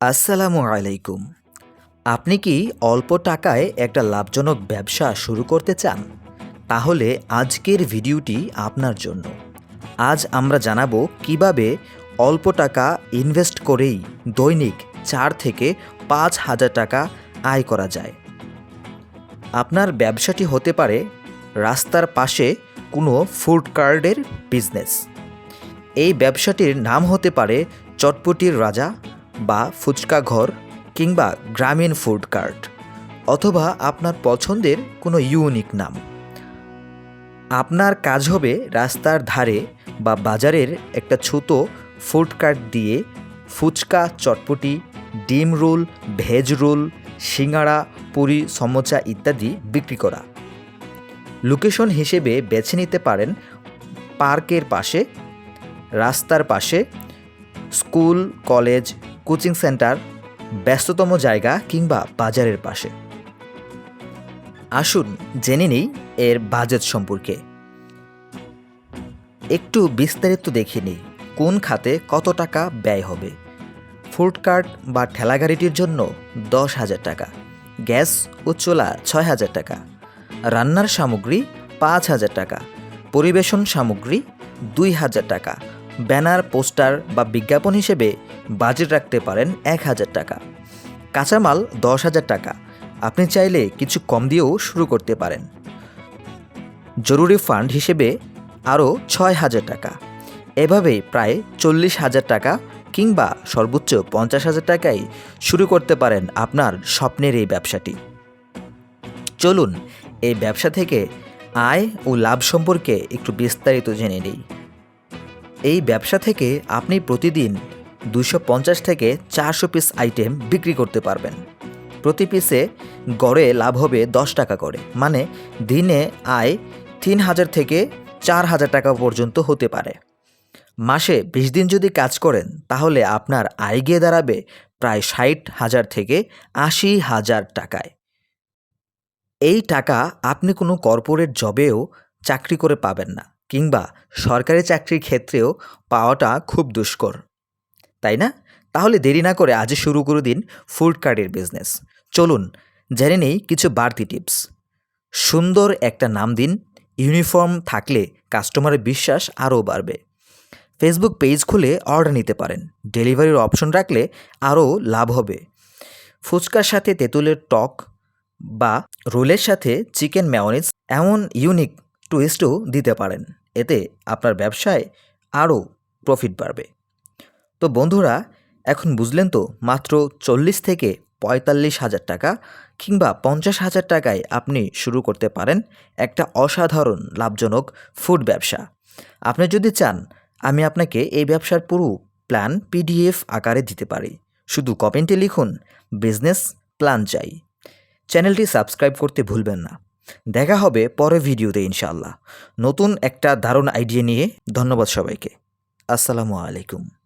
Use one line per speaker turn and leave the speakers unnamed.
আসসালামু আলাইকুম। আপনি কি অল্প টাকায় একটা লাভজনক ব্যবসা শুরু করতে চান? তাহলে আজকের ভিডিওটি আপনার জন্য। আজ আমরা জানাব কীভাবে অল্প টাকা ইনভেস্ট করেই দৈনিক চার থেকে পাঁচ হাজার টাকা আয় করা যায়। আপনার ব্যবসাটি হতে পারে রাস্তার পাশে কোনো ফুড কার্ডের বিজনেস। এই ব্যবসাটির নাম হতে পারে চটপটির রাজা বা ফুচকা ঘর কিংবা গ্রামীণ ফুড কার্ট, অথবা আপনার পছন্দের কোনো ইউনিক নাম। আপনার কাজ হবে রাস্তার ধারে বা বাজারের একটা ছোট ফুড কার্ট দিয়ে ফুচকা, চটপটি, ডিম roll, veg roll, singara, puri, samosa ইত্যাদি বিক্রি করা। লোকেশন হিসেবে বেছে নিতে পারেন পার্কের পাশে, রাস্তার পাশে, স্কুল, কলেজ কোচিং সেন্টার, ব্যস্ততম জায়গা কিংবা বাজারের পাশে। আসুন জেনে নেই এর বাজেট সম্পর্কে। একটু বিস্তারিত দেখে নিই, কোন খাতে কত টাকা ব্যয় হবে? ফুড কার্ট বা ঠেলাগাড়িটির জন্য দশ হাজার টাকা, গ্যাস ও চোলা ছয় হাজার টাকা, রান্নার সামগ্রী পাঁচ হাজার টাকা, পরিবেশন সামগ্রী দুই হাজার টাকা ব্যানার, পোস্টার বা বিজ্ঞাপন হিসেবে বাজেট রাখতে পারেন এক হাজার টাকা। কাঁচামাল দশ হাজার টাকা। আপনি চাইলে কিছু কম দিয়েও শুরু করতে পারেন। জরুরি ফান্ড হিসেবে আরও ছয় হাজার টাকা। এভাবে প্রায় চল্লিশ হাজার টাকা কিংবা সর্বোচ্চ পঞ্চাশ হাজার টাকায় শুরু করতে পারেন আপনার স্বপ্নের এই ব্যবসাটি। চলুন, এই ব্যবসা থেকে আয় ও লাভ সম্পর্কে একটু বিস্তারিত জেনে নিই। এই ব্যবসা থেকে আপনি প্রতিদিন দুশো থেকে চারশো পিস আইটেম বিক্রি করতে পারবেন। প্রতি পিসে গড়ে লাভ হবে দশ টাকা করে। মানে দিনে আয় তিন হাজার থেকে চার হাজার টাকা পর্যন্ত হতে পারে। মাসে বিশ দিন যদি কাজ করেন, তাহলে আপনার আয় গিয়ে দাঁড়াবে প্রায় ষাট হাজার থেকে আশি হাজার টাকায়। এই টাকা আপনি কোনো কর্পোরেট জবেও চাকরি করে পাবেন না। কিংবা সরকারি চাকরির ক্ষেত্রেও পাওয়াটা খুব দুষ্কর। তাই না? তাহলে দেরি না করে আজই শুরু করে দিন ফুড কার্টের বিজনেস। চলুন, জেনে নেই কিছু বাড়তি টিপস। সুন্দর একটা নাম দিন, ইউনিফর্ম থাকলে কাস্টমারের বিশ্বাস আরও বাড়বে। ফেসবুক পেজ খুলে অর্ডার নিতে পারেন। ডেলিভারির অপশন রাখলে আরও লাভ হবে। ফুচকার সাথে তেঁতুলের টক বা রোলের সাথে চিকেন ম্যাওনিজ এমন ইউনিক টুইস্টও দিতে পারেন। এতে আপনার ব্যবসায় আরও প্রফিট বাড়বে। তো বন্ধুরা, এখন বুঝলেন তো, মাত্র চল্লিশ থেকে পঁয়তাল্লিশ হাজার টাকা কিংবা পঞ্চাশ হাজার টাকায় আপনি শুরু করতে পারেন একটা অসাধারণ লাভজনক ফুড ব্যবসা। আপনি যদি চান, আমি আপনাকে এই ব্যবসার পুরো প্ল্যান পিডিএফ আকারে দিতে পারি। শুধু কমেন্টে লিখুন বিজনেস প্ল্যান চাই। চ্যানেলটি সাবস্ক্রাইব করতে ভুলবেন না। দেখা হবে পরে ভিডিওতে ইনশাআল্লাহ। নতুন একটা দারুণ আইডিয়া নিয়ে ধন্যবাদ সবাইকে। আসসালামু আলাইকুম।